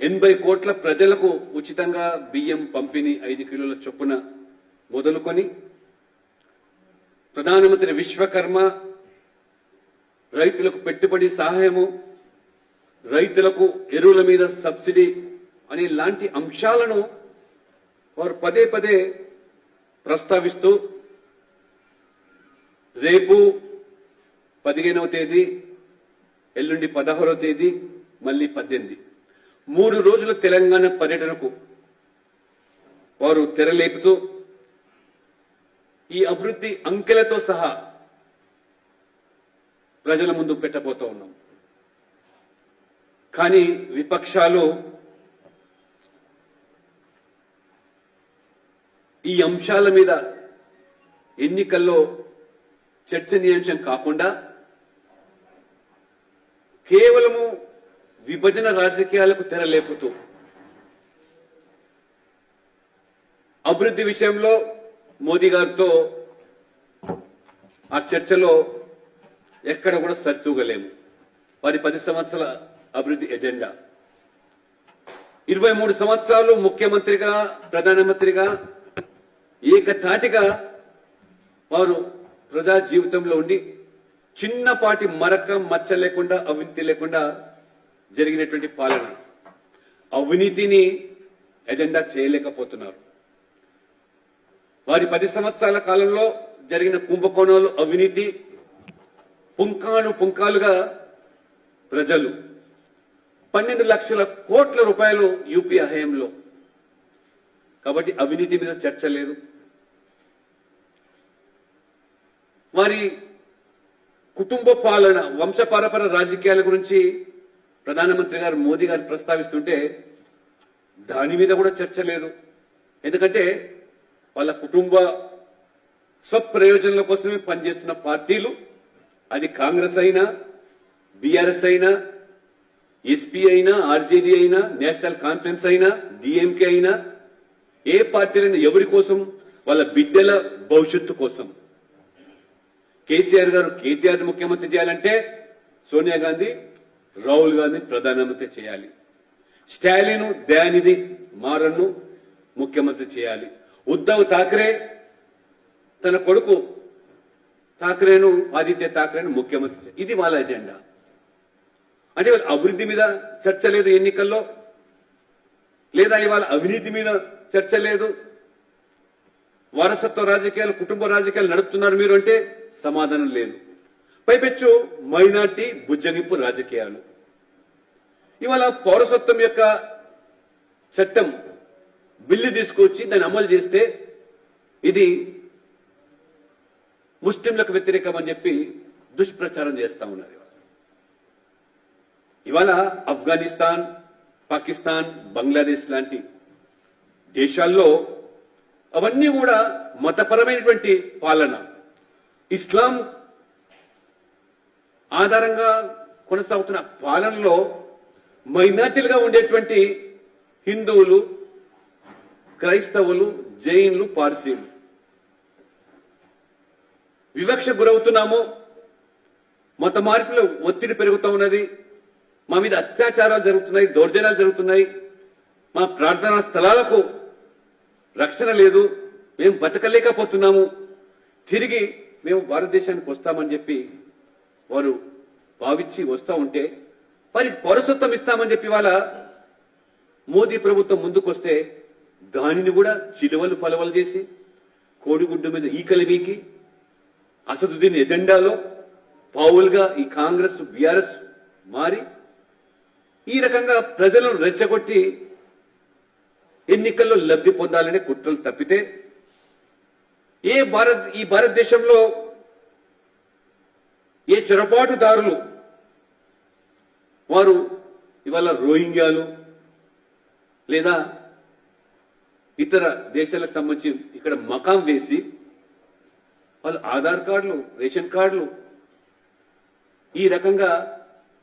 ఎనభై కోట్ల ప్రజలకు ఉచితంగా బియ్యం పంపిణీ ఐదు కిలోల చొప్పున మొదలుకొని ప్రధానమంత్రి విశ్వకర్మ రైతులకు పెట్టుబడి సహాయము రైతులకు ఎరువుల మీద సబ్సిడీ అనే లాంటి అంశాలను వారు పదే పదే ప్రస్తావిస్తూ రేపు పదిహేనవ తేదీ ఎల్లుండి పదహారవ తేదీ మళ్ళీ పద్దెనిమిది. మూడు రోజుల తెలంగాణ పర్యటనకు వారు తెరలేపుతూ ఈ అభివృద్ధి అంకెలతో సహా ప్రజల ముందు పెట్టబోతూ ఉన్నాం. కానీ విపక్షాలు ఈ అంశాల మీద ఎన్నికల్లో చర్చనీయాంశం కాకుండా కేవలము విభజన రాజకీయాలకు తెరలేపుతూ అభివృద్ధి విషయంలో మోదీ గారితో ఆ చర్చలో ఎక్కడ కూడా సరితూగలేము. వారి పది సంవత్సరాల అభివృద్ధి ఎజెండా. ఇరవై మూడు సంవత్సరాలు ముఖ్యమంత్రిగా ప్రధానమంత్రిగా ఏకతాటిగా వారు ప్రజా జీవితంలో ఉండి చిన్నపాటి మరక మచ్చ లేకుండా అవినీతి లేకుండా జరిగినటువంటి పాలన. అవినీతిని ఎజెండా చేయలేకపోతున్నారు. వారి పది సంవత్సరాల కాలంలో జరిగిన కుంభకోణాలు అవినీతి పుంకాను పుంకాలుగా ప్రజలు పన్నెండు లక్షల కోట్ల రూపాయలు యూపీ హయాంలో. కాబట్టి అవినీతి మీద చర్చ లేదు. వారి కుటుంబ పాలన వంశపారపర రాజకీయాల గురించి ప్రధానమంత్రి గారు మోదీ గారు ప్రస్తావిస్తుంటే దాని మీద కూడా చర్చ లేదు. ఎందుకంటే వాళ్ళ కుటుంబ స్వప్రయోజనాల కోసమే పనిచేస్తున్న పార్టీలు అది కాంగ్రెస్ అయినా బీఆర్ఎస్ అయినా ఎస్పీ అయినా ఆర్జేడీ అయినా నేషనల్ కాన్ఫరెన్స్ అయినా డిఎంకే అయినా ఏ పార్టీలైనా ఎవరి కోసం? వాళ్ళ బిడ్డల భవిష్యత్తు కోసం. కేసీఆర్ గారు కేటీఆర్ ముఖ్యమంత్రి చేయాలంటే సోనియా గాంధీ రాహుల్ గాంధీ ప్రధానమంత్రి చేయాలి. స్టాలిన్ దయానిధి మారన్ను ముఖ్యమంత్రి చేయాలి. ఉద్ధవ్ ఠాక్రే తన కొడుకు ఠాక్రేను ఆదిత్య ఠాక్రేను ముఖ్యమంత్రి ఇది వాళ్ళ ఎజెండా. అంటే వాళ్ళ అభివృద్ధి మీద చర్చ లేదు ఎన్నికల్లో. లేదా ఇవాళ అవినీతి మీద చర్చ లేదు. వారసత్వ రాజకీయాలు కుటుంబ రాజకీయాలు నడుపుతున్నారు మీరు అంటే సమాధానం లేదు. పైపెచ్చు మైనార్టీ బుజ్జగింపు రాజకీయాలు. ఇవాళ పౌరసత్వం యొక్క చట్టం బిల్లు తీసుకొచ్చి దాన్ని అమలు చేస్తే ఇది ముస్లింలకు వ్యతిరేకం అని చెప్పి దుష్ప్రచారం చేస్తా ఉన్నారు ఇవాళ. ఇవాళ ఆఫ్ఘనిస్తాన్ పాకిస్తాన్ బంగ్లాదేశ్ లాంటి దేశాల్లో అవన్నీ కూడా మతపరమైనటువంటి పాలన. ఇస్లాం ఆధారంగా కొనసాగుతున్న పాలనలో మైనార్టీలుగా ఉండేటువంటి హిందువులు క్రైస్తవులు జైన్లు పార్సీలు. వివక్ష గురవుతున్నాము. మత మార్పులో ఒత్తిడి పెరుగుతూ ఉన్నది. మా మీద అత్యాచారాలు జరుగుతున్నాయి దౌర్జన్యాలు జరుగుతున్నాయి. మా ప్రార్థనా స్థలాలకు రక్షణ లేదు. మేము బతకలేకపోతున్నాము. తిరిగి మేము భారతదేశానికి వస్తామని చెప్పి వారు భావించి వస్తూ ఉంటే మరి పౌరసత్వం ఇస్తామని చెప్పి వాళ్ళ మోదీ ప్రభుత్వం ముందుకొస్తే దానిని కూడా చిలువలు పలవలు చేసి కోడిగుడ్డు మీద ఈకలు వీకి అసదుద్దీన్ ఎజెండాలో పావులుగా ఈ కాంగ్రెస్ బీఆర్ఎస్ మారి ఈ రకంగా ప్రజలను రెచ్చగొట్టి ఎన్నికల్లో లబ్ధి పొందాలనే కుట్రలు తప్పితే ఏ భారత్ ఈ భారతదేశంలో ఏ చొరబాటుదారులు వారు ఇవాళ రోహింగ్యాలు లేదా ఇతర దేశాలకు సంబంధించి ఇక్కడ మకాం వేసి వాళ్ళు ఆధార్ కార్డులు రేషన్ కార్డులు ఈ రకంగా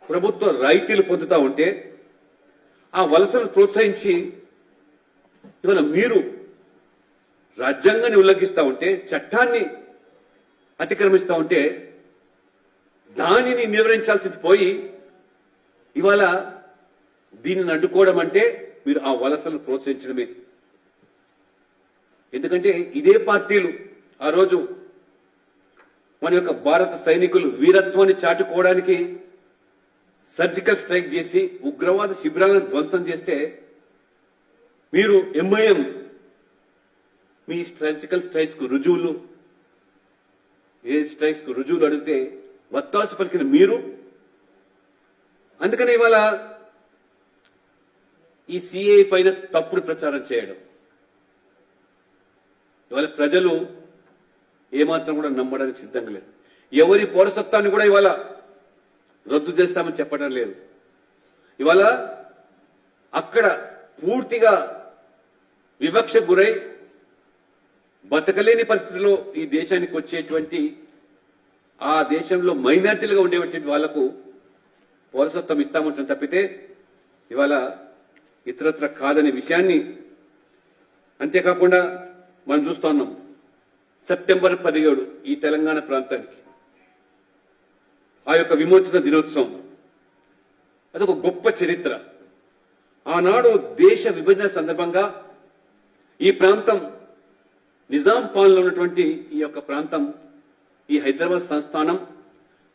ప్రభుత్వ రాయితీలు పొందుతా ఉంటే ఆ వలసలు ప్రోత్సహించి ఇవాళ మీరు రాజ్యాంగాన్ని ఉల్లంఘిస్తా ఉంటే చట్టాన్ని అతిక్రమిస్తా ఉంటే దానిని నివారించాల్సింది పోయి ఇవాళ దీనిని అడ్డుకోవడం అంటే మీరు ఆ వలసలు ప్రోత్సహించడమే. ఎందుకంటే ఇదే పార్టీలు ఆ రోజు మన యొక్క భారత సైనికులు వీరత్వాన్ని చాటుకోవడానికి సర్జికల్ స్ట్రైక్ చేసి ఉగ్రవాద శిబిరాలను ధ్వంసం చేస్తే మీరు ఎంఐఎం మీ సర్జికల్ స్ట్రైక్స్కు రుజువులు ఏ స్ట్రైక్స్కు రుజువులు అడిగితే వత్తాసు పలికిన మీరు అందుకని ఇవాళ ఈ సిఏ పైన తప్పుడు ప్రచారం చేయడం. ఇవాళ ప్రజలు ఏమాత్రం కూడా నమ్మడానికి సిద్ధంగా లేదు ఎవరి పౌరసత్వాన్ని కూడా ఇవాళ రద్దు చేస్తామని చెప్పడం లేదు. ఇవాళ అక్కడ పూర్తిగా వివక్ష గురై బతకలేని పరిస్థితుల్లో ఈ దేశానికి వచ్చేటువంటి ఆ దేశంలో మైనార్టీలుగా ఉండేటువంటి వాళ్ళకు పౌరసత్వం ఇస్తామంటాం తప్పితే ఇవాళ ఇతరత్ర కాదనే విషయాన్ని అంతేకాకుండా మనం చూస్తా ఉన్నాం. సెప్టెంబర్ పదిహేడు ఈ తెలంగాణ ప్రాంతానికి. ఆ యొక్క విమోచన దినోత్సవం. అదొక గొప్ప చరిత్ర. ఆనాడు దేశ విభజన సందర్భంగా ఈ ప్రాంతం నిజాం పాలనలో ఉన్నటువంటి ఈ యొక్క ప్రాంతం ఈ హైదరాబాద్ సంస్థానం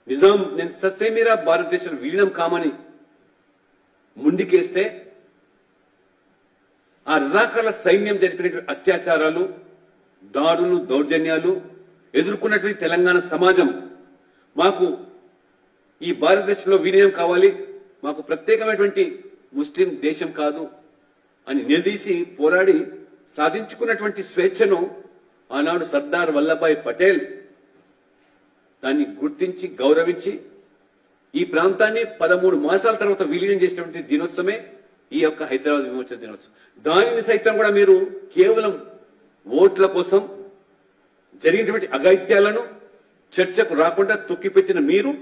నిజాం నేను ససేమిరా భారతదేశం విలీనం కామని ముందుకేస్తే ఆ రజాకాల సైన్యం జరిపినటువంటి అత్యాచారాలు దాడులు దౌర్జన్యాలు ఎదుర్కొన్నటువంటి తెలంగాణ సమాజం మాకు ఈ భారతదేశంలో విలీనం కావాలి మాకు ప్రత్యేకమైనటువంటి ముస్లిం దేశం కాదు అని నిలదీసి పోరాడి సాధించుకున్నటువంటి స్వేచ్ఛను ఆనాడు సర్దార్ వల్లభాయ్ పటేల్ దాన్ని గుర్తించి గౌరవించి ఈ ప్రాంతాన్ని పదమూడు మాసాల తర్వాత విలీనం చేసినటువంటి దినోత్సవమే ఈ యొక్క హైదరాబాద్ విమోచన దినోత్సవం. దానిని సైతం కూడా మీరు కేవలం ఓట్ల కోసం జరిగినటువంటి అగైత్యాలను చర్చకు రాకుండా తొక్కిపెట్టిన మీరు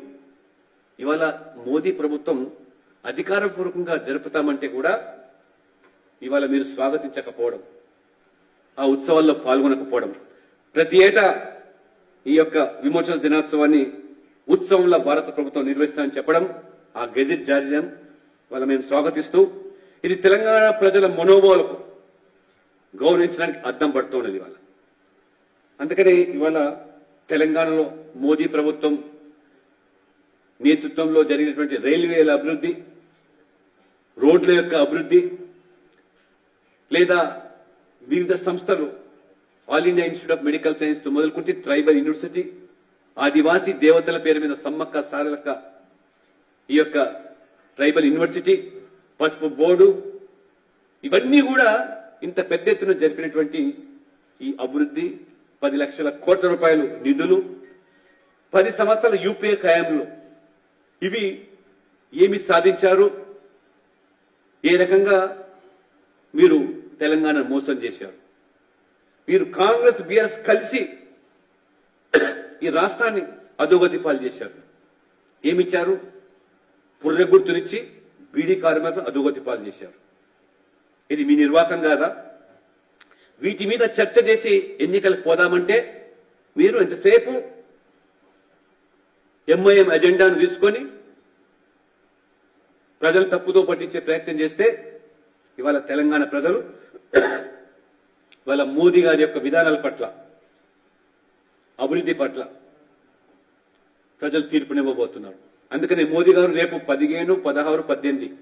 ఇవాళ మోదీ ప్రభుత్వం అధికారపూర్వకంగా జరుపుతామంటే కూడా ఇవాళ మీరు స్వాగతించకపోవడం ఆ ఉత్సవాల్లో పాల్గొనకపోవడం ప్రతి ఏటా ఈ యొక్క విమోచన దినోత్సవాన్ని ఉత్సవంలో భారత ప్రభుత్వం నిర్వహిస్తామని చెప్పడం ఆ గెజిట్ జారీ చేయడం వాళ్ళ మేము స్వాగతిస్తూ ఇది తెలంగాణ ప్రజల మనోభావాలకు గౌరవించడానికి అద్దం పడుతున్నది ఇవాళ. అందుకని ఇవాళ తెలంగాణలో మోదీ ప్రభుత్వం నేతృత్వంలో జరిగినటువంటి రైల్వేల అభివృద్ధి రోడ్ల యొక్క అభివృద్ధి లేదా వివిధ సంస్థలు All India Institute of Medical సైన్స్తో మొదలుకుంటే ట్రైబల్ యూనివర్సిటీ ఆదివాసీ దేవతల పేరు మీద సమ్మక్క సారలక్క ఈ యొక్క ట్రైబల్ యూనివర్సిటీ పసుపు బోర్డు ఇవన్నీ కూడా ఇంత పెద్ద ఎత్తున జరిపినటువంటి ఈ అభివృద్ధి పది లక్షల కోట్ల రూపాయలు నిధులు పది సంవత్సరాల యూపీఏ ఖాయంలో ఇవి ఏమి సాధించారు? ఏ రకంగా మీరు తెలంగాణ మోసం చేశారు? వీరు కాంగ్రెస్ బిఆర్ఎస్ కలిసి ఈ రాష్ట్రాన్ని అధోగతి పాలు చేశారు. ఏమిచ్చారు? పుర్రె గుర్తునిచ్చి బీడీ కార్మికులను అధోగతి పాలు చేశారు. ఇది మీ నిర్వాహకం కాదా? వీటి మీద చర్చ చేసి ఎన్నికలకు పోదామంటే మీరు ఎంతసేపు ఎంఐఎం ఎజెండాను తీసుకొని ప్రజలు తప్పుతో పట్టించే ప్రయత్నం చేస్తే ఇవాళ తెలంగాణ ప్రజలు ఇవాళ మోదీ గారి యొక్క విధానాల పట్ల అభివృద్ధి పట్ల ప్రజలు తీర్పునివ్వబోతున్నారు. అందుకని మోదీ గారు రేపు పదిహేను పదహారు పద్దెనిమిది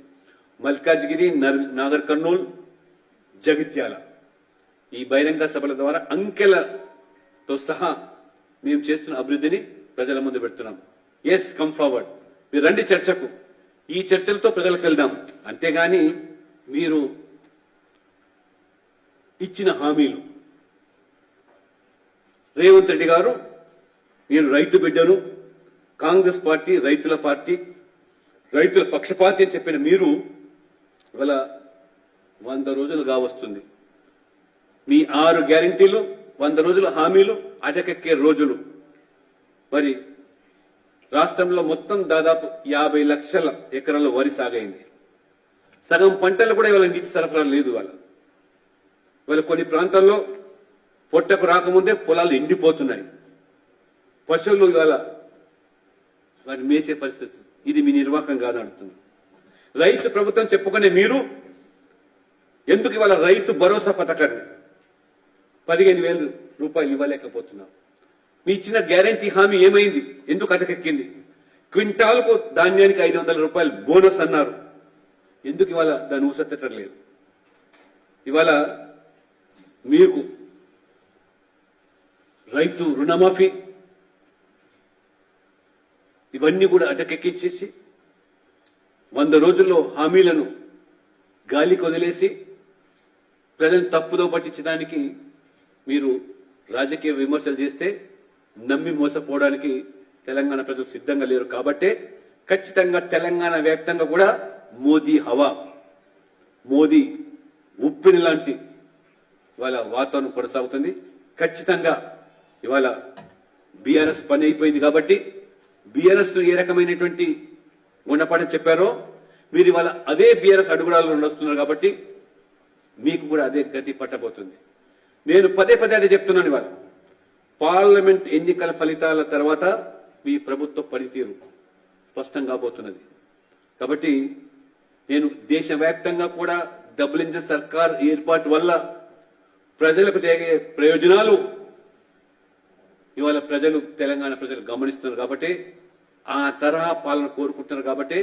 మల్కాజ్గిరి నర్- నాగర్ కర్నూల్ జగిత్యాల ఈ బహిరంగ సభల ద్వారా అంకెలతో సహా మేము చేస్తున్న అభివృద్ధిని ప్రజల ముందు పెడుతున్నాం. ఎస్ కమ్ ఫార్వర్డ్ మీరు రండి చర్చకు. ఈ చర్చలతో ప్రజలకు వెళ్దాం. అంతేగాని మీరు ఇచ్చిన హామీలు. రేవంత్ రెడ్డి గారు నేను రైతు బిడ్డను కాంగ్రెస్ పార్టీ రైతుల పార్టీ రైతుల పక్షపాతి అని చెప్పిన మీరు ఇవాళ వంద రోజులు కావస్తుంది. మీ ఆరు గ్యారంటీలు వంద రోజుల హామీలు అటకెక్కే రోజులు. మరి రాష్ట్రంలో మొత్తం దాదాపు యాభై లక్షల ఎకరాల వరి సాగైంది. సగం పంటలు కూడా ఇవాళ నీటి సరఫరా లేదు వాళ్ళ ఇవాళ కొన్ని ప్రాంతాల్లో పొట్టకు రాకముందే పొలాలు ఎండిపోతున్నాయి. పశువులు ఇవాళ వాటిని మేసే పరిస్థితి ఇది మీ నిర్వాహకం కాదు రైతు ప్రభుత్వం చెప్పుకునే మీరు ఎందుకు ఇవాళ రైతు భరోసా పథకాన్ని పదిహేను వేలు రూపాయలు ఇవ్వలేకపోతున్నారు? మీ ఇచ్చిన గ్యారంటీ హామీ ఏమైంది? ఎందుకు అటకెక్కింది? క్వింటాల్కు ధాన్యానికి ఐదు వందల రూపాయలు బోనస్ అన్నారు. ఎందుకు ఇవాళ దాన్ని ఊసెత్తటం లేదు ఇవాళ మీకు రైతు రుణమాఫీ ఇవన్నీ కూడా అటకెక్కించేసి వంద రోజుల్లో హామీలను గాలికి వదిలేసి ప్రజలను తప్పుదో పట్టించడానికి మీరు రాజకీయ విమర్శలు చేస్తే నమ్మి మోసపోవడానికి తెలంగాణ ప్రజలు సిద్ధంగా లేరు కాబట్టే ఖచ్చితంగా తెలంగాణ వ్యాప్తంగా కూడా మోదీ హవా. మోదీ ఉప్పిని లాంటి ఇవాళ వాతావరణం కొనసాగుతుంది. ఖచ్చితంగా ఇవాళ బీఆర్ఎస్ పని అయిపోయింది కాబట్టి బీఆర్ఎస్ను ఏ రకమైనటువంటి గుణపాఠం చెప్పారో మీరు ఇవాళ అదే బీఆర్ఎస్ అడుగుడాలు నడుస్తున్నారు కాబట్టి మీకు కూడా అదే గతి పట్టబోతుంది. నేను పదే పదే అదే చెప్తున్నాను ఇవాళ. పార్లమెంట్ ఎన్నికల ఫలితాల తర్వాత మీ ప్రభుత్వ పనితీరు స్పష్టం కాబోతున్నది. కాబట్టి నేను దేశవ్యాప్తంగా కూడా డబుల్ ఇంజన్ సర్కార్ ఏర్పాటు వల్ల ప్రజలకు జరిగే ప్రయోజనాలు. ఇవాళ ప్రజలు తెలంగాణ ప్రజలు గమనిస్తున్నారు కాబట్టి ఆ తరహా పాలన కోరుకుంటున్నారు కాబట్టి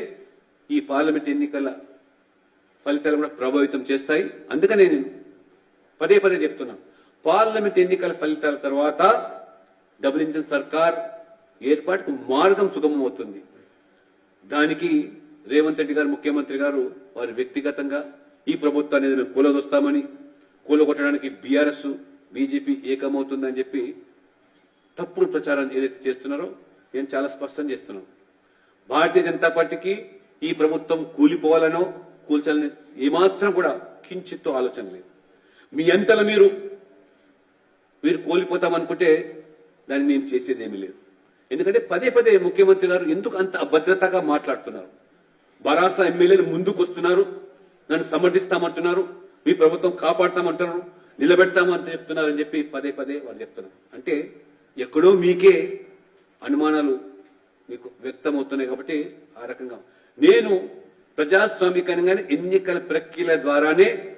ఈ పార్లమెంట్ ఎన్నికల ఫలితాలు కూడా ప్రభావితం చేస్తాయి. అందుకనే నేను పదే పదే చెప్తున్నా. పార్లమెంట్ ఎన్నికల ఫలితాల తర్వాత డబుల్ సర్కార్ ఏర్పాటుకు మార్గం సుగమం అవుతుంది దానికి రేవంత్ రెడ్డి గారు ముఖ్యమంత్రి గారు వారి వ్యక్తిగతంగా ఈ ప్రభుత్వాన్ని కూలదొస్తామని కూలగొట్టడానికి బీఆర్ఎస్ బీజేపీ ఏకమవుతుందని చెప్పి తప్పుడు ప్రచారం ఏదైతే చేస్తున్నారో నేను చాలా స్పష్టం చేస్తున్నాను. భారతీయ జనతా పార్టీకి ఈ ప్రభుత్వం కూలిపోవాలనో కూల్చాలని ఏమాత్రం కూడా కించిత్తు ఆలోచన లేదు. మీ అంతల మీరు మీరు కోల్పోతామనుకుంటే దాన్ని మేము చేసేది ఏమీ లేదు. ఎందుకంటే పదే పదే ముఖ్యమంత్రి గారు ఎందుకు అంత అభద్రతగా మాట్లాడుతున్నారు? బరాసా ఎమ్మెల్యేలు ముందుకు వస్తున్నారు నన్ను సమర్థిస్తామంటున్నారు మీ ప్రభుత్వం కాపాడతామంటున్నారు నిలబెడతామని చెప్తున్నారని చెప్పి పదే పదే వారు చెప్తున్నారు. అంటే ఎక్కడో మీకే అనుమానాలు మీకు వ్యక్తమవుతున్నాయి కాబట్టి ఆ రకంగా నేను ప్రజాస్వామికంగానే ఎన్నికల ప్రక్రియల ద్వారానే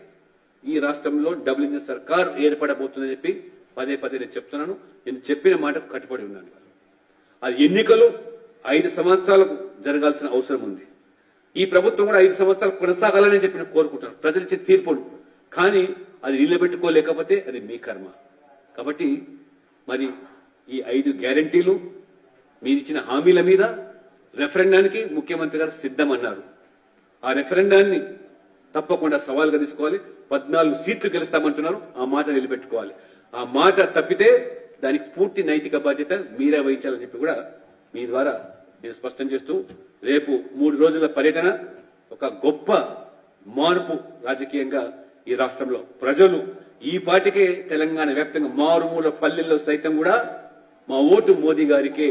ఈ రాష్ట్రంలో డబుల్ ఇంజిన్ సర్కార్ ఏర్పడబోతుందని చెప్పి పదే పదే నేను చెప్తున్నాను. నేను చెప్పిన మాటకు కట్టుబడి ఉన్నాను. అది ఎన్నికలు ఐదు సంవత్సరాలకు జరగాల్సిన అవసరం ఉంది. ఈ ప్రభుత్వం కూడా ఐదు సంవత్సరాలు కొనసాగాలని చెప్పి నేను కోరుకుంటాను ప్రజలు ఇచ్చే తీర్పును కానీ అది నిలబెట్టుకోలేకపోతే అది మీ కర్మ. కాబట్టి మరి ఈ ఐదు గ్యారంటీలు మీరిచ్చిన హామీల మీద రెఫరెండానికి ముఖ్యమంత్రి గారు సిద్ధమన్నారు. ఆ రెఫరెండాన్ని తప్పకుండా సవాల్గా తీసుకోవాలి. పద్నాలుగు సీట్లు గెలుస్తామంటున్నారు. ఆ మాట నిలబెట్టుకోవాలి. ఆ మాట తప్పితే దానికి పూర్తి నైతిక బాధ్యత మీరే వహించాలని చెప్పి కూడా మీ ద్వారా నేను స్పష్టం చేస్తూ రేపు మూడు రోజుల పర్యటన ఒక గొప్ప మార్పు రాజకీయంగా ఈ రాష్ట్రంలో ప్రజలు ఈ పాటికే తెలంగాణ వ్యాప్తంగా మారుమూల పల్లెల్లో సైతం కూడా మా ఓటు మోదీ గారికే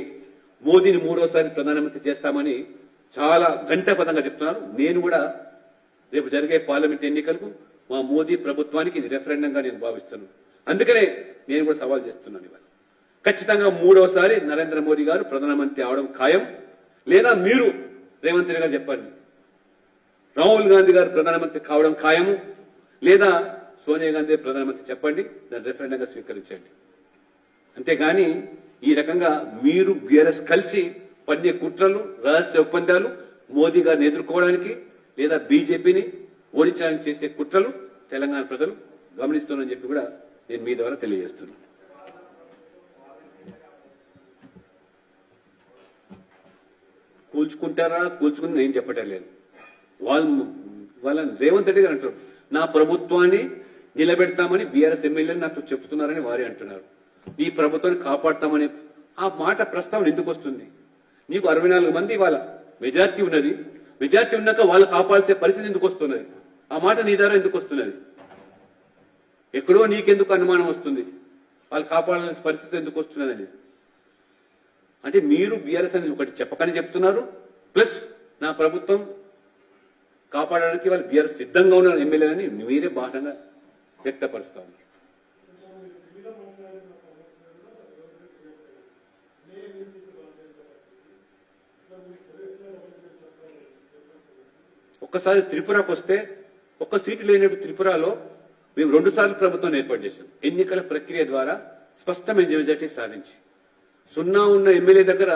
మోదీని మూడోసారి ప్రధానమంత్రి చేస్తామని చాలా గంటపదంగా చెప్తున్నారు. నేను కూడా రేపు జరిగే పార్లమెంట్ ఎన్నికలకు మా మోదీ ప్రభుత్వానికి ఇది రెఫరెండంగా నేను భావిస్తున్నాను. అందుకనే నేను కూడా సవాల్ చేస్తున్నాను ఇవాళ. ఖచ్చితంగా మూడోసారి నరేంద్ర మోదీ గారు ప్రధానమంత్రి అవడం ఖాయం. లేదా మీరు రేవంత్ రెడ్డి గారు చెప్పండి. రాహుల్ గాంధీ గారు ప్రధానమంత్రి కావడం ఖాయము. లేదా సోనియా గాంధీ ప్రధానమంత్రి చెప్పండి దాన్ని రెఫరెండంగా స్వీకరించండి. అంతేగాని ఈ రకంగా మీరు బీఆర్ఎస్ కలిసి పన్నే కుట్రలు రహస్య ఒప్పందాలు మోదీ గారిని ఎదుర్కోవడానికి లేదా బీజేపీని ఓడించాలని చేసే కుట్రలు తెలంగాణ ప్రజలు గమనిస్తున్నారని చెప్పి కూడా నేను మీ ద్వారా తెలియజేస్తున్నాను. కూల్చుకుంటారా? కూల్చుకుని నేను చెప్పటం లేదు. వాళ్ళు వాళ్ళ రేవంత్ రెడ్డి గారు అంటారు నా ప్రభుత్వాన్ని నిలబెడతామని బీఆర్ఎస్ ఎమ్మెల్యేలు నాకు చెప్తున్నారని వారే అంటున్నారు. నీ ప్రభుత్వాన్ని కాపాడతామని ఆ మాట ప్రస్తావన ఎందుకు వస్తుంది? నీకు అరవై నాలుగు మంది ఇవాళ మెజార్టీ ఉన్నది. మెజార్టీ ఉన్నాక వాళ్ళు కాపాల్సే పరిస్థితి ఎందుకు వస్తున్నది? ఆ మాట నీ ద్వారా ఎందుకు వస్తున్నది? ఎక్కడో నీకెందుకు అనుమానం వస్తుంది? వాళ్ళు కాపాడాల్సిన పరిస్థితి ఎందుకు వస్తున్నదని. అంటే మీరు బీఆర్ఎస్ అని ఒకటి చెప్పకని చెప్తున్నారు. ప్లస్ నా ప్రభుత్వం కాపాడడానికి వాళ్ళు బీఆర్ఎస్ సిద్ధంగా ఉన్నారు ఎమ్మెల్యేలని మీరే బాధంగా వ్యక్తపరుస్తా ఉన్నారు ఒక్కసారి త్రిపురకు వస్తే ఒక్క సీటు లేనట్టు త్రిపురలో మేము రెండు సార్లు ప్రభుత్వం ఏర్పాటు చేశాం. ఎన్నికల ప్రక్రియ ద్వారా స్పష్టమైన మెజార్టీ సాధించి. సున్నా ఉన్న ఎమ్మెల్యే దగ్గర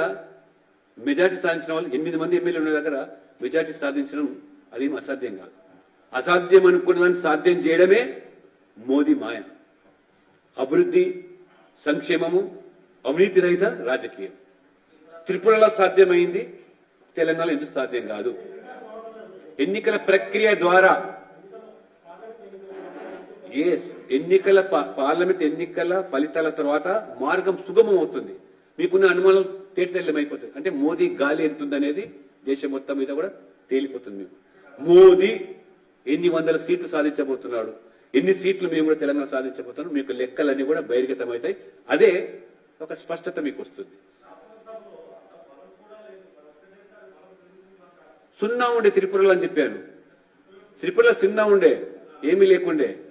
మెజార్టీ సాధించిన వాళ్ళు ఎనిమిది మంది ఎమ్మెల్యే ఉన్న దగ్గర మెజార్టీ సాధించడం అదేం అసాధ్యం కాదు. అసాధ్యం అనుకున్న సాధ్యం చేయడమే మోదీ మాయ. అభివృద్ధి సంక్షేమము అవినీతి రహిత రాజకీయం. త్రిపురలో సాధ్యమైంది తెలంగాణలో ఎందుకు సాధ్యం కాదు? ఎన్నికల ప్రక్రియ ద్వారా ఎస్ ఎన్నికల పార్లమెంట్ ఎన్నికల ఫలితాల తర్వాత మార్గం సుగమం అవుతుంది. మీకున్న అనుమానాలు తేటతెల్లమైపోతుంది అంటే మోదీ గాలి ఎంతుందనేది దేశం మొత్తం మీద కూడా తేలిపోతుంది. మీకు మోదీ ఎన్ని వందల సీట్లు సాధించబోతున్నాడు? ఎన్ని సీట్లు మేము కూడా తెలంగాణ సాధించబోతున్నాం? మీకు లెక్కలన్నీ కూడా బహిర్గతమవుతాయి. అదే ఒక స్పష్టత మీకు వస్తుంది సున్నా ఉండే త్రిపురలో అని చెప్పాను. త్రిపురలో సున్నా ఉండే ఏమీ లేకుండే.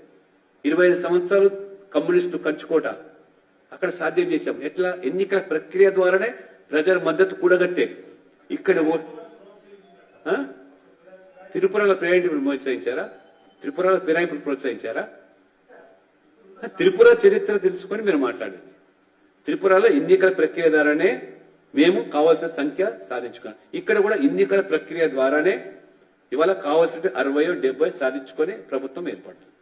ఇరవై ఐదు సంవత్సరాలు కమ్యూనిస్టు కంచుకోట. అక్కడ సాధ్యం చేశాం. ఎట్లా? ఎన్నికల ప్రక్రియ ద్వారానే ప్రజల మద్దతు కూడగట్టే. ఇక్కడ ఓ- త్రిపురలో ఫిరాయింపులు ప్రోత్సహించారా? త్రిపురలో ఫిరాయింపులు ప్రోత్సహించారా? త్రిపుర చరిత్ర తెలుసుకొని మీరు మాట్లాడండి. త్రిపురలో ఎన్నికల ప్రక్రియ ద్వారానే మేము కావాల్సిన సంఖ్య సాధించుకున్నాం. ఇక్కడ కూడా ఎన్నికల ప్రక్రియ ద్వారానే ఇవాళ కావాల్సిన అరవయో డెబ్బై సాధించుకొని ప్రభుత్వం ఏర్పడుతుంది.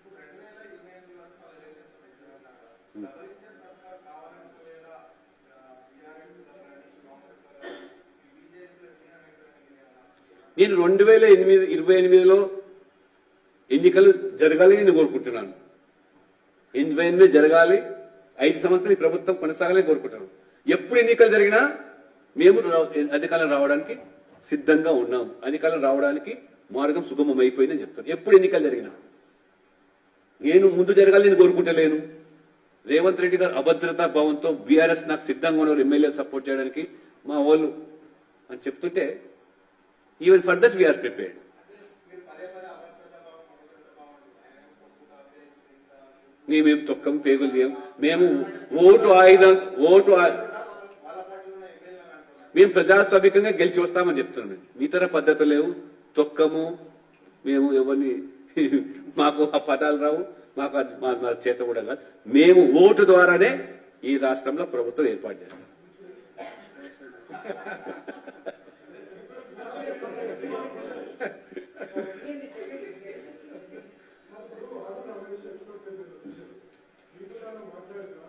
నేను రెండు వేల ఎనిమిది ఇరవై ఎనిమిదిలో ఎన్నికలు జరగాలని నేను కోరుకుంటున్నాను. ఎనభై ఎనిమిది జరగాలి. ఐదు సంవత్సరాలు ఈ ప్రభుత్వం కొనసాగాలని కోరుకుంటున్నాను. ఎప్పుడు ఎన్నికలు జరిగినా మేము అధికారం రావడానికి సిద్ధంగా ఉన్నాం. అధికారం రావడానికి మార్గం సుగమం అయిపోయిందని చెప్తాను. ఎప్పుడు ఎన్నికలు జరిగినా. నేను ముందు జరగాలని నేను కోరుకుంటలేను. రేవంత్ రెడ్డి గారు అభద్రతా భావంతో బీఆర్ఎస్ నాకు సిద్ధంగా ఉన్నారు ఎమ్మెల్యేలు సపోర్ట్ చేయడానికి మా వాళ్ళు అని చెప్తుంటే even for that we are prepared మేమేం తొక్కం పేగులు తీయం మేము ఓటు ఆయుధం ఓటు మేము ప్రజాస్వామికంగా గెలిచి వస్తామని చెప్తున్నాం ఇతర పద్ధతులు లేవు. తొక్కము మేము ఎవరిని మాకు ఆ పదాలు రావు. మాకు మా మా చేత కూడా కాదు. మేము ఓటు ద్వారానే ఈ రాష్ట్రంలో ప్రభుత్వం ఏర్పాటు చేస్తాం.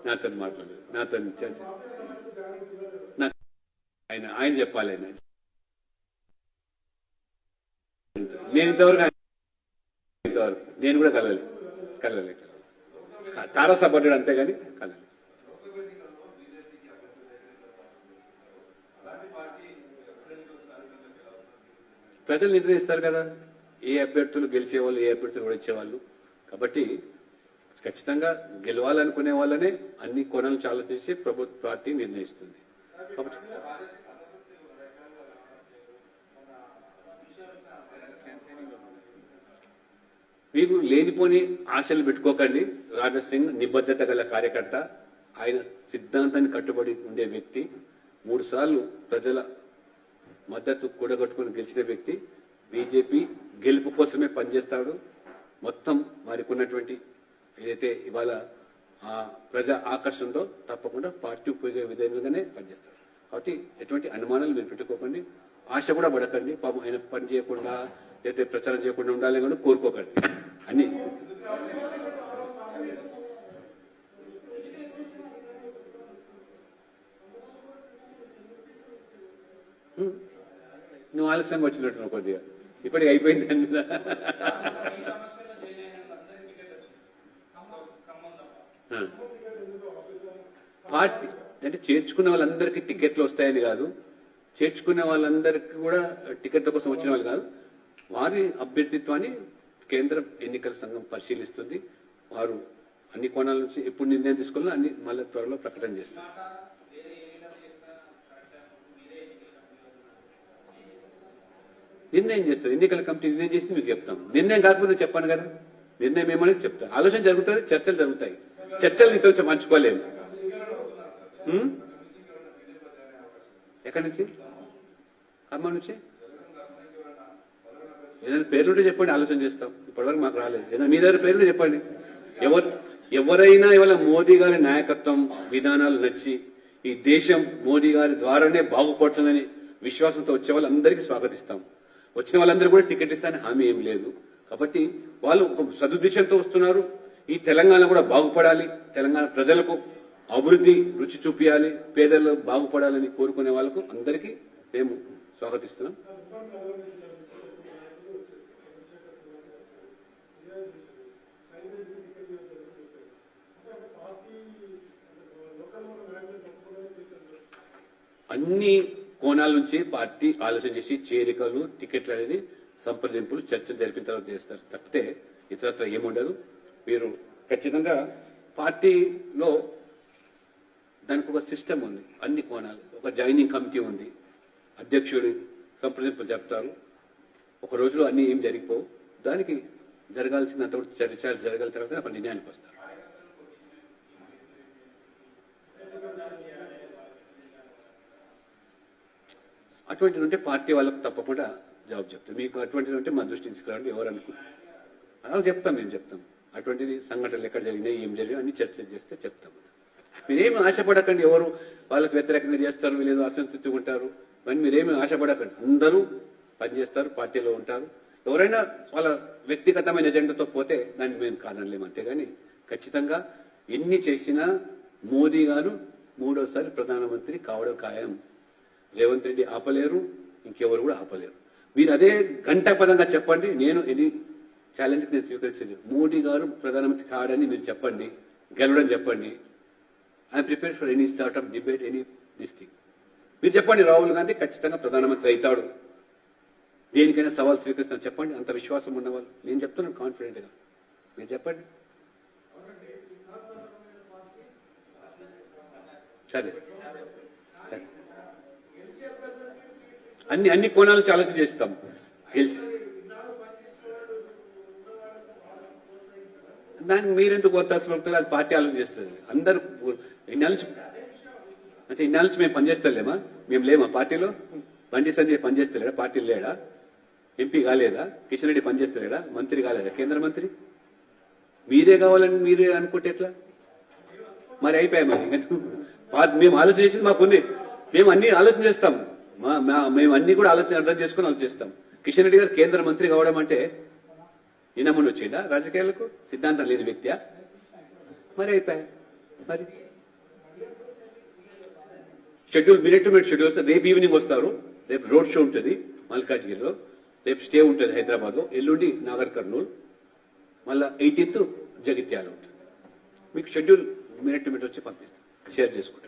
నాతో మాట్లాడలేదు నాతో చర్చ- నా- ఆయన ఆయన చెప్పాలి ఆయన. నేను ఇంతవరకు ఇంతవరకు. నేను కూడా కలవలే. కలవలే కలవలే. తారా సపోర్టెడ్ అంతేగాని కలవలే. ప్రజలు నిర్ణయిస్తారు కదా. ఏ అభ్యర్థులు గెలిచేవాళ్ళు ఏ అభ్యర్థులు ఓడిచ్చేవాళ్ళు. కాబట్టి ఖచ్చితంగా గెలవాలనుకునే వాళ్ళనే అన్ని కోణాలు చాలా చేసి ప్రభుత్వ పార్టీ నిర్ణయిస్తుంది. కాబట్టి మీకు లేనిపోని ఆశలు పెట్టుకోకండి. రాజసింగ్ నిబద్ధత గల కార్యకర్త. ఆయన సిద్ధాంతాన్ని కట్టుబడి ఉండే వ్యక్తి. మూడు సార్లు ప్రజల మద్దతు కూడగట్టుకుని గెలిచిన వ్యక్తి. బీజేపీ గెలుపు కోసమే పనిచేస్తాడు. మొత్తం వారికి ఉన్నటువంటి ఏదైతే ఇవాళ ఆ ప్రజా ఆకర్షణతో తప్పకుండా పార్టీ ఉపయోగ విధంగానే పనిచేస్తారు. కాబట్టి ఎటువంటి అనుమానాలు మీరు పెట్టుకోకండి. ఆశ కూడా పడకండి. పాపం ఆయన పని చేయకుండా లేకపోతే ప్రచారం చేయకుండా ఉండాలని కూడా కోరుకోకండి. అన్ని. నువ్వు ఆలస్యంగా వచ్చినట్టు కొద్దిగా. ఇప్పటికి అయిపోయింది అన్నదా మీద ఆ. పార్టీ అంటే చేర్చుకున్న వాళ్ళందరికీ టికెట్లు వస్తాయని కాదు చేర్చుకునే వాళ్ళందరికీ కూడా టికెట్ల కోసం వచ్చిన వాళ్ళు కాదు వారి అభ్యర్థిత్వాన్ని కేంద్ర ఎన్నికల సంఘం పరిశీలిస్తుంది. వారు అన్ని కోణాల నుంచి ఎప్పుడు నిర్ణయం తీసుకోవాలో అన్ని మళ్ళీ త్వరలో ప్రకటన చేస్తారు. నిర్ణయం చేస్తారు. ఎన్నికల కమిటీ నిర్ణయం చేసి మీకు చెప్తాం. నిర్ణయం కాకపోతే చెప్పాను కదా. నిర్ణయం ఏమనేది చెప్తాను ఆలోచన జరుగుతుంది చర్చలు జరుగుతాయి. చర్చలు నీతో వచ్చి మంచుకోలేము ఎక్కడి నుంచి? ఖమ్మం నుంచి? ఏదైనా పేర్లుంటే చెప్పండి ఆలోచన చేస్తాం. ఇప్పటివరకు మాకు రాలేదు. ఏదైనా మీ దగ్గర పేర్లు చెప్పండి. ఎవరు ఎవరైనా ఇవాళ మోదీ గారి నాయకత్వం విధానాలు నచ్చి ఈ దేశం మోదీ గారి ద్వారానే బాగుపడుతుందని విశ్వాసంతో వచ్చే వాళ్ళందరికీ స్వాగతిస్తాం. వచ్చిన వాళ్ళందరూ కూడా టికెట్ ఇస్తానని హామీ ఏం లేదు. కాబట్టి వాళ్ళు ఒక సదుద్దేశంతో వస్తున్నారు. ఈ తెలంగాణ కూడా బాగుపడాలి. తెలంగాణ ప్రజలకు అభివృద్ధి రుచి చూపించాలి పేదలు బాగుపడాలని కోరుకునే వాళ్ళకు అందరికీ మేము స్వాగతిస్తున్నాం. అన్ని కోణాల నుంచి పార్టీ ఆలోచన చేసి చేరికలు టికెట్లు అనేది సంప్రదింపులు చర్చ జరిపిన తర్వాత చేస్తారు. తప్పితే ఇతరత్ర ఏముండదు. మీరు ఖచ్చితంగా పార్టీలో దానికి ఒక సిస్టమ్ ఉంది. అన్ని కోణాలు. ఒక జాయినింగ్ కమిటీ ఉంది. అధ్యక్షుడి సంప్రదింపులు చెప్తారు. ఒక రోజులో అన్ని ఏం జరిగిపోవు. దానికి జరగాల్సినంత చర్చలు జరగాల తర్వాత ఒక నిర్ణయానికి వస్తారు. అటువంటిది ఉంటే పార్టీ వాళ్ళకు తప్పకుండా జాబ్ చెప్తాం మీకు అటువంటిది ఉంటే మా దృష్టి తీసుకురండి. ఎవరు అనుకుంటారు అలా చెప్తాం మేము చెప్తాం. అటువంటిది సంఘటనలు ఎక్కడ జరిగినాయి ఏం జరిగినాయి అన్ని చర్చ చేస్తే చెప్తాం. మీరేమి ఆశపడకండి ఎవరు వాళ్ళకి వ్యతిరేకంగా చేస్తారు వీళ్ళు అసంతృప్తి ఉంటారు. మరి మీరేమి ఆశపడకండి. అందరూ పనిచేస్తారు పార్టీలో ఉంటారు. ఎవరైనా వాళ్ళ వ్యక్తిగతమైన ఎజెండాతో పోతే దాన్ని మేము కాదనలేము అంతేగాని ఖచ్చితంగా ఎన్ని చేసినా మోదీ గారు మూడోసారి ప్రధానమంత్రి కావడం ఖాయం. రేవంత్ రెడ్డి ఆపలేరు ఇంకెవరు కూడా ఆపలేరు. మీరు అదే గంటాపదంగా చెప్పండి నేను ఎన్ని ఛాలెంజ్ నేను స్వీకరించలేదు మోడీ గారు ప్రధానమంత్రి కాడని మీరు చెప్పండి గెలవడం చెప్పండి. I'm prepare for any startup debate any this thing మీరు చెప్పండి రాహుల్ గాంధీ ఖచ్చితంగా ప్రధానమంత్రి అవుతాడు. దేనికైనా సవాల్ స్వీకరిస్తాను. చెప్పండి అంత విశ్వాసం ఉన్నవాళ్ళు. నేను చెప్తున్నాను కాన్ఫిడెంట్గా. మీరు చెప్పండి. సరే. సరే. అన్ని అన్ని కోణాలను నుంచి ఆలోచన చేస్తాం. గెలిచి దానికి మీరెందుకు కొత్తాల్సిన అది పార్టీ ఆలోచన చేస్తుంది. అందరు ఇన్నాళ్ళ నుంచి అంటే ఇన్నాళ్ళ నుంచి మేము పనిచేస్తలేమా మేము లేమా పార్టీలో? బండి సంజయ్ పనిచేస్తలేడా పార్టీలు లేడా? ఎంపీ కాలేదా? కిషన్ రెడ్డి పనిచేస్తలేడా మంత్రి కాలేదా? కేంద్ర మంత్రి? మీరే కావాలని మీరే అనుకుంటే ఎట్లా? మరి అయిపోయాయి మరి? మేము ఆలోచన చేసేది మాకుంది. మేము అన్ని ఆలోచన చేస్తాం. మా మేము అన్ని కూడా ఆలోచన అర్థం చేసుకుని ఆలోచిస్తాం కిషన్ రెడ్డి గారు కేంద్ర మంత్రి కావడం అంటే ఈనమ్మని వచ్చిండా రాజకీయాలకు? సిద్ధాంతం లేని వ్యక్తి మరి అయిపోయా మరి? Schedule minute to minute schedule వస్తే రేపు ఈవినింగ్ వస్తారు. రేపు రోడ్ షో ఉంటుంది మల్కాజ్గిరిలో. రేపు స్టే ఉంటుంది హైదరాబాద్లో ఎల్లుండి నాగర్ కర్నూలు. మళ్ళా ఎయిటీన్త్ జగిత్యాల ఉంటుంది. మీకు షెడ్యూల్ మినిట్ టు మినిట్ వచ్చి పంపిస్తాం. షేర్ చేసుకుంటాను